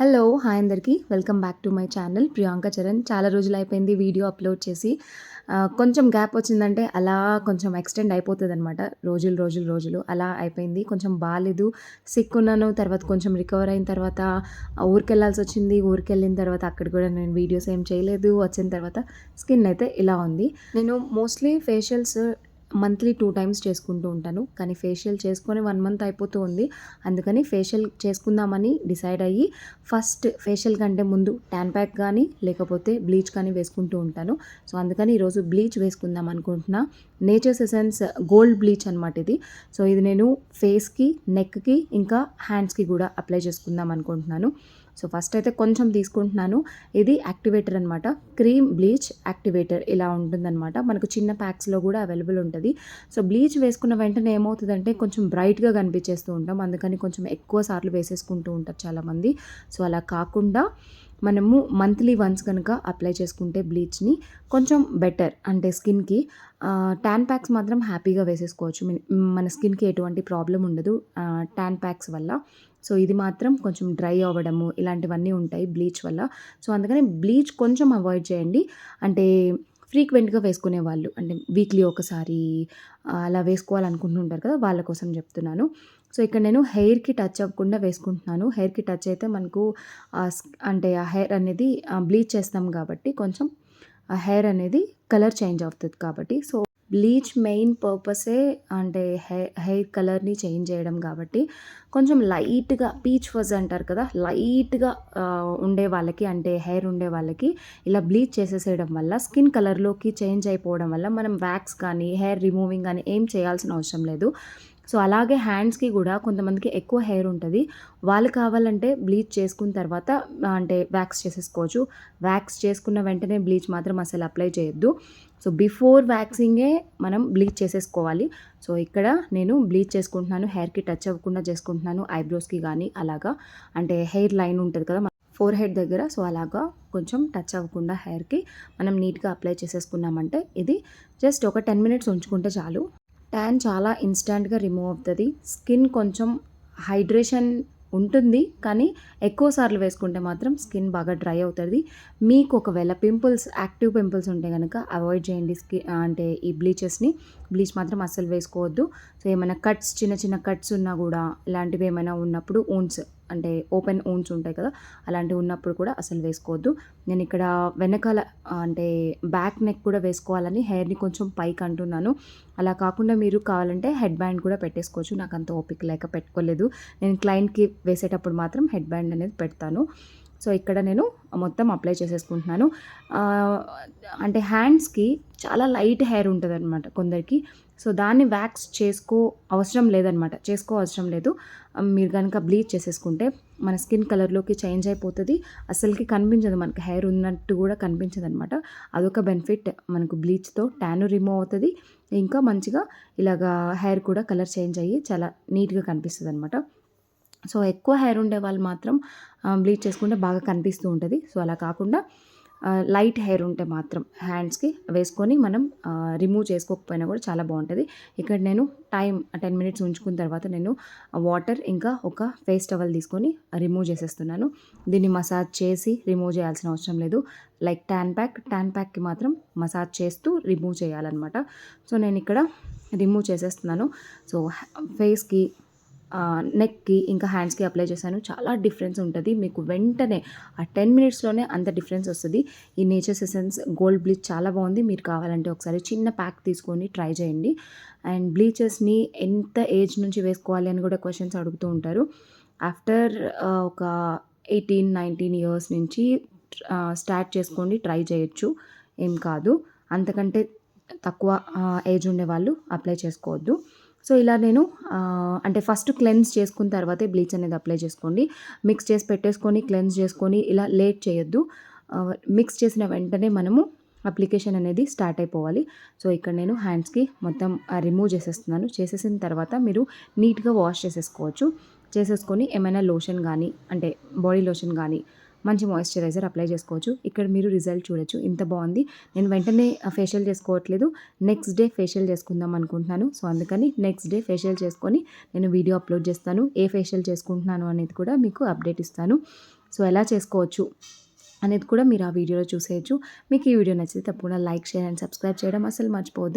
Hello hi అందరికీ. Welcome back to my channel Priyanka Charan. చాలా రోజులు అయిపోయింది వీడియో అప్లోడ్ చేసి. కొంచెం గ్యాప్ వచ్చిందంటే అలా కొంచెం ఎక్స్టెండ్ అయిపోతుంది అనమాట రోజులు రోజులు రోజులు అలా అయిపోయింది. కొంచెం బాగాలేదు సిక్ ఉన్నాను. తర్వాత కొంచెం రికవర్ అయిన తర్వాత ఊరికెళ్ళాల్సి ఊరికి వెళ్ళాల్సి వచ్చింది. ఊరికి వెళ్ళిన తర్వాత అక్కడ కూడా నేను వీడియోస్ ఏం చేయలేదు. వచ్చిన తర్వాత స్కిన్ అయితే ఇలా ఉంది. నేను mostly facials monthly two times చేసుకుంటూ ఉంటాను. కానీ ఫేషియల్ చేసుకొని వన్ మంత్ అయిపోతూ ఉంది. అందుకని ఫేషియల్ చేసుకుందామని డిసైడ్ అయ్యి ఫస్ట్ ఫేషియల్ కంటే ముందు ట్యాన్ ప్యాక్ కానీ లేకపోతే బ్లీచ్ కానీ వేసుకుంటూ ఉంటాను. సో అందుకని ఈరోజు బ్లీచ్ వేసుకుందాం అనుకుంటున్నా. నేచర్స్ ఎసెన్స్ గోల్డ్ బ్లీచ్ అనమాట ఇది. సో ఇది నేను ఫేస్కి నెక్కి ఇంకా హ్యాండ్స్కి కూడా అప్లై చేసుకుందాం అనుకుంటున్నాను. సో ఫస్ట్ అయితే కొంచెం తీసుకుంటున్నాను. ఇది యాక్టివేటర్ అనమాట క్రీమ్ బ్లీచ్ యాక్టివేటర్ ఇలా ఉంటుందన్నమాట. మనకు చిన్న ప్యాక్స్లో కూడా అవైలబుల్ ఉంటుంది. సో బ్లీచ్ వేసుకున్న వెంటనే ఏమవుతుందంటే కొంచెం బ్రైట్గా కనిపించేస్తూ ఉంటాం. అందుకని కొంచెం ఎక్కువ సార్లు వేసేసుకుంటూ ఉంటారు చాలామంది. సో అలా కాకుండా మనము మంత్లీ వన్స్ కనుక అప్లై చేసుకుంటే బ్లీచ్ని కొంచెం బెటర్ అంటే స్కిన్కి ట్యాన్ ప్యాక్స్ మాత్రం హ్యాపీగా వేసేసుకోవచ్చు. మన- స్కిన్కి ఎటువంటి ప్రాబ్లం ఉండదు. ట్యాన్ ప్యాక్స్ వల్ల. సో ఇది మాత్రం కొంచెం డ్రై అవ్వడము ఇలాంటివన్నీ ఉంటాయి బ్లీచ్ వల్ల. సో అందుకని బ్లీచ్ కొంచెం అవాయిడ్ చేయండి. అంటే ఫ్రీక్వెంట్గా వేసుకునే వాళ్ళు అంటే వీక్లీ ఒకసారి అలా వేసుకోవాలనుకుంటుంటారు కదా వాళ్ళ కోసం చెప్తున్నాను. సో ఇక్కడ నేను హెయిర్కి టచ్ అవ్వకుండా వేసుకుంటున్నాను. హెయిర్కి టచ్ అయితే మనకు అంటే ఆ హెయిర్ అనేది బ్లీచ్ చేస్తాం కాబట్టి కొంచెం ఆ హెయిర్ అనేది కలర్ చేంజ్ అవుతుంది కాబట్టి సో బ్లీచ్ మెయిన్ పర్పసే అంటే హెయిర్ హెయిర్ కలర్ని చేంజ్ చేయడం కాబట్టి కొంచెం లైట్గా పీచ్ ఫజ్ అంటారు కదా లైట్గా ఉండే వాళ్ళకి అంటే హెయిర్ ఉండే వాళ్ళకి ఇలా బ్లీచ్ చేసేసేయడం వల్ల స్కిన్ కలర్లోకి చేంజ్ అయిపోవడం వల్ల మనం వ్యాక్స్ కానీ హెయిర్ రిమూవింగ్ కానీ ఏం చేయాల్సిన అవసరం లేదు. సో అలాగే హ్యాండ్స్కి కూడా కొంతమందికి ఎక్కువ హెయిర్ ఉంటుంది. వాళ్ళు కావాలంటే బ్లీచ్ చేసుకున్న తర్వాత అంటే వ్యాక్స్ చేసేసుకోవచ్చు. వ్యాక్స్ చేసుకున్న వెంటనే బ్లీచ్ మాత్రం అసలు అప్లై చేయొద్దు. సో బిఫోర్ వ్యాక్సింగే మనం బ్లీచ్ చేసేసుకోవాలి. సో ఇక్కడ నేను బ్లీచ్ చేసుకుంటున్నాను హెయిర్కి టచ్ అవ్వకుండా చేసుకుంటున్నాను ఐబ్రోస్కి కానీ అలాగా. అంటే హెయిర్ లైన్ ఉంటుంది కదా ఫోర్ హెడ్ దగ్గర. సో అలాగా కొంచెం టచ్ అవ్వకుండా హెయిర్కి మనం నీట్గా అప్లై చేసేసుకున్నామంటే ఇది జస్ట్ ఒక టెన్ మినిట్స్ ఉంచుకుంటే చాలు. ట్యాన్ చాలా ఇన్స్టెంట్గా రిమూవ్ అవుతుంది. స్కిన్ కొంచెం హైడ్రేషన్ ఉంటుంది కానీ ఎక్కువ సార్లు వేసుకుంటే మాత్రం స్కిన్ బాగా డ్రై అవుతుంది. మీకు ఒకవేళ పింపుల్స్ యాక్టివ్ పింపుల్స్ ఉంటే కనుక అవాయిడ్ చేయండి స్కి అంటే ఈ బ్లీచెస్ని బ్లీచ్ మాత్రం అస్సలు వేసుకోవద్దు. సో ఏమైనా కట్స్ చిన్న చిన్న కట్స్ ఉన్నా కూడా ఇలాంటివి ఏమైనా ఉన్నప్పుడు ఊన్స్ అంటే ఓపెన్ ఊన్స్ ఉంటాయి కదా అలాంటివి ఉన్నప్పుడు కూడా అసలు వేసుకోవద్దు. నేను ఇక్కడ వెనకాల అంటే బ్యాక్ నెక్ కూడా వేసుకోవాలని హెయిర్ని కొంచెం పైకి అంటున్నాను. అలా కాకుండా మీరు కావాలంటే హెడ్ బ్యాండ్ కూడా పెట్టేసుకోవచ్చు. నాకు అంత ఓపిక లేక పెట్టుకోలేదు. నేను క్లయింట్కి వేసేటప్పుడు మాత్రం హెడ్ బ్యాండ్ అనేది పెడతాను. సో ఇక్కడ నేను మొత్తం అప్లై చేసేసుకుంటున్నాను. అంటే హ్యాండ్స్కి చాలా లైట్ హెయిర్ ఉంటుంది అనమాట కొందరికి. సో దాన్ని వ్యాక్స్ చేసుకో అవసరం లేదనమాట చేసుకో అవసరం లేదు. మీరు కనుక బ్లీచ్ చేసేసుకుంటే మన స్కిన్ కలర్లోకి చేంజ్ అయిపోతుంది. అసలుకి కనిపించదు మనకి హెయిర్ ఉన్నట్టు కూడా కనిపించదు అనమాట అదొక బెనిఫిట్ మనకు బ్లీచ్తో. ట్యాన్ రిమూవ్ అవుతుంది. ఇంకా మంచిగా ఇలాగా హెయిర్ కూడా కలర్ చేంజ్ అయ్యి చాలా నీట్గా కనిపిస్తుంది అనమాట సో ఎక్కువ హెయిర్ ఉండే వాళ్ళు మాత్రం బ్లీచ్ చేసుకుంటే బాగా కనిపిస్తూ ఉంటుంది. సో అలా కాకుండా లైట్ హెయిర్ ఉంటే మాత్రం హ్యాండ్స్కి వేసుకొని మనం రిమూవ్ చేసుకోకపోయినా కూడా చాలా బాగుంటుంది. ఇక్కడ నేను టైం టెన్ మినిట్స్ ఉంచుకున్న తర్వాత నేను వాటర్ ఇంకా ఒక ఫేస్ టవల్ తీసుకొని రిమూవ్ చేసేస్తున్నాను. దీన్ని మసాజ్ చేసి రిమూవ్ చేయాల్సిన అవసరం లేదు. లైక్ ట్యాన్ ప్యాక్ ట్యాన్ ప్యాక్కి మాత్రం మసాజ్ చేస్తూ రిమూవ్ చేయాలన్నమాట. సో నేను ఇక్కడ రిమూవ్ చేసేస్తున్నాను. సో ఫేస్కి నెక్కి ఇంకా హ్యాండ్స్కి అప్లై చేశాను. చాలా డిఫరెన్స్ ఉంటుంది. మీకు వెంటనే ఆ టెన్ మినిట్స్లోనే అంత డిఫరెన్స్ వస్తుంది. ఈ నేచర్ ఎసెన్స్ గోల్డ్ బ్లీచ్ చాలా బాగుంది. మీరు కావాలంటే ఒకసారి చిన్న ప్యాక్ తీసుకొని ట్రై చేయండి. అండ్ బ్లీచెస్ని ఎంత ఏజ్ నుంచి వేసుకోవాలి అని కూడా క్వశ్చన్స్ అడుగుతూ ఉంటారు. ఆఫ్టర్ ఒక ఎయిటీన్ నైన్టీన్ ఇయర్స్ నుంచి స్టార్ట్ చేసుకోండి ట్రై చేయొచ్చు. ఏం కాదు. అంతకంటే తక్కువ ఏజ్ ఉండే వాళ్ళు అప్లై చేసుకోవద్దు. సో ఇలా నేను అంటే ఫస్ట్ క్లెన్స్ చేసుకున్న తర్వాతే బ్లీచ్ అనేది అప్లై చేసుకోండి. మిక్స్ చేసి పెట్టేసుకొని క్లెన్స్ చేసుకొని ఇలా లేట్ చేయొద్దు. మిక్స్ చేసిన వెంటనే మనము అప్లికేషన్ అనేది స్టార్ట్ అయిపోవాలి. సో ఇక్కడ నేను హ్యాండ్స్కి మొత్తం రిమూవ్ చేసేస్తున్నాను. చేసేసిన తర్వాత మీరు నీట్గా వాష్ చేసేసుకోవచ్చు. చేసేసుకొని ఏమైనా లోషన్ కానీ అంటే బాడీ లోషన్ కానీ మంచి మాయిశ్చరైజర్ అప్లై చేసుకోవచ్చు. ఇక్కడ మీరు రిజల్ట్ చూడొచ్చు. ఇంత బాగుంది. నేను వెంటనే ఫేషియల్ చేసుకోవట్లేదు. నెక్స్ట్ డే ఫేషియల్ చేసుకుందాం అనుకుంటున్నాను. సో అందుకని నెక్స్ట్ డే ఫేషియల్ చేసుకొని నేను వీడియో అప్లోడ్ చేస్తాను. ఏ ఫేషియల్ చేసుకుంటున్నాను అనేది కూడా మీకు అప్డేట్ ఇస్తాను. సో ఎలా చేసుకోవచ్చు అనేది కూడా మీరు ఆ వీడియోలో చూసేయచ్చు. మీకు ఈ వీడియో నచ్చితే తప్పకుండా లైక్ షేర్ అండ్ సబ్స్క్రైబ్ చేయడం అసలు మర్చిపోవద్దు.